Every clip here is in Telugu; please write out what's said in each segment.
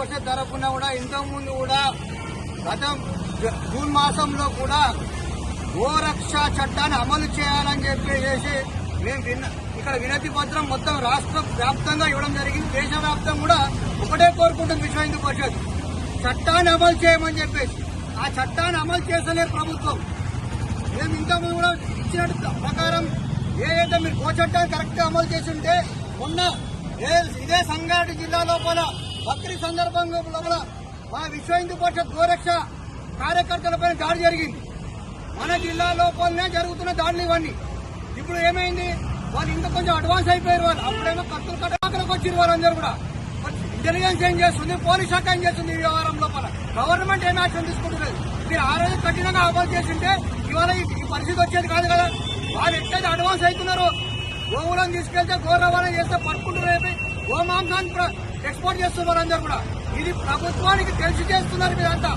చూసుకున్నా కూడా ఇంతకుముందు కూడా గత జూన్ మాసంలో కూడా గోరక్ష చట్టాన్ని అమలు చేయాలని చెప్పేసి మేము విన్న ఇక్కడ వినతి పత్రం మొత్తం రాష్ట్ర వ్యాప్తంగా ఇవ్వడం జరిగింది. దేశవ్యాప్తం కూడా ఒకటే కోరుకుంటుంది విశ్వ హిందూ పరిషత్. చట్టాన్ని అమలు చేయమని చెప్పేసి. ఆ చట్టాన్ని అమలు చేసలే ప్రభుత్వం. మేము ఇంకా కూడా ఇచ్చినట్టు ప్రకారం ఏదైతే మీరు గో చట్టాన్ని కరెక్ట్గా అమలు చేసి ఉంటే మొన్న ఏ- ఇదే సంగారెడ్డి జిల్లా లోపల బక్రీద్ సందర్భంగా లోపల మా విశ్వ హిందూ పరిషత్ గోరక్ష కార్యకర్తలపై దాడి జరిగింది. మన జిల్లా లోపలనే జరుగుతున్న దాడులు ఇవన్నీ. ఇప్పుడు ఏమైంది? వాళ్ళు ఇంకా కొంచెం అడ్వాన్స్ అయిపోయారు వాళ్ళు. అప్పుడేమో కత్తులు కట్టడానికి వచ్చిన వాళ్ళందరూ కూడా. ఇంటెలిజెన్స్ ఏం చేస్తుంది? పోలీస్ శాఖ ఏం చేస్తుంది ఈ వ్యవహారం లోపల? గవర్నమెంట్ ఏం యాక్షన్ తీసుకుంటున్నది మీరు ఆ రోజు కఠినంగా అమలు చేసింటే ఇవాళ ఈ ఈ పరిస్థితి వచ్చేది కాదు కదా. వాళ్ళు ఎట్లయితే అడ్వాన్స్ అవుతున్నారో గోవులను తీసుకెళ్తే గో రవాణా చేస్తే పట్టుకుంటున్నారు గోమాంసాన్ని ఎక్స్పోర్ట్ చేస్తున్నారు అందరు కూడా. ఇది ప్రభుత్వానికి తెలిసి చేస్తున్నారు మీరంతా.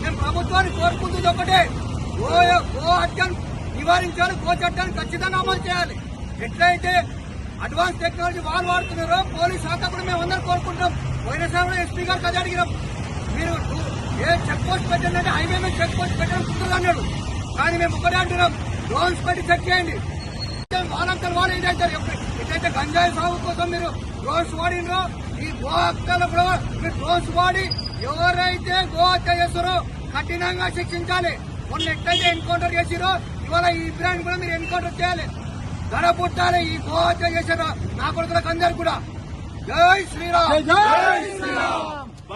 మేము ప్రభుత్వాన్ని కోరుకుంటుంది ఒకటే. గో గో హత్యను నివారించాలి గో చట్టాన్ని ఖచ్చితంగా అమలు చేయాలి. ఎట్లయితే అడ్వాన్స్ టెక్నాలజీ వాళ్ళు వాడుతున్నారో పోలీస్ శాఖ కూడా మేము అందరం కోరుకుంటాం పోయినసారి కూడా ఎస్పీ గారు కదా అడిగినాం. మీరు ఏ చెక్ పోస్ట్ పెట్టండి హైవే మీద చెక్ పోస్ట్ పెట్టడం కుదరదు అన్నాడు. కానీ మేము ఒకటే అంటున్నాం. డ్రోన్స్ పెట్టి చెక్ చేయండి. వాళ్ళంతా వాళ్ళు ఏదైతే ఎట్లయితే గంజాయి సాగు కోసం మీరు డ్రోన్స్ వాడినరో ఈ గో హత్యలు కూడా ఎవరైతే గోహత్య చేస్తారో కఠినంగా శిక్షించాలి. మొన్న ఎట్లయితే ఎన్కౌంటర్ చేసిరో ఇవాళ ఈ బ్రాండ్ కూడా మీరు ఎన్కౌంటర్ చేయాలి. ధర పుట్టాలి ఈ గోహత్య చేశారు నా కొడుకులకు అందరు కూడా. జై శ్రీరామ్!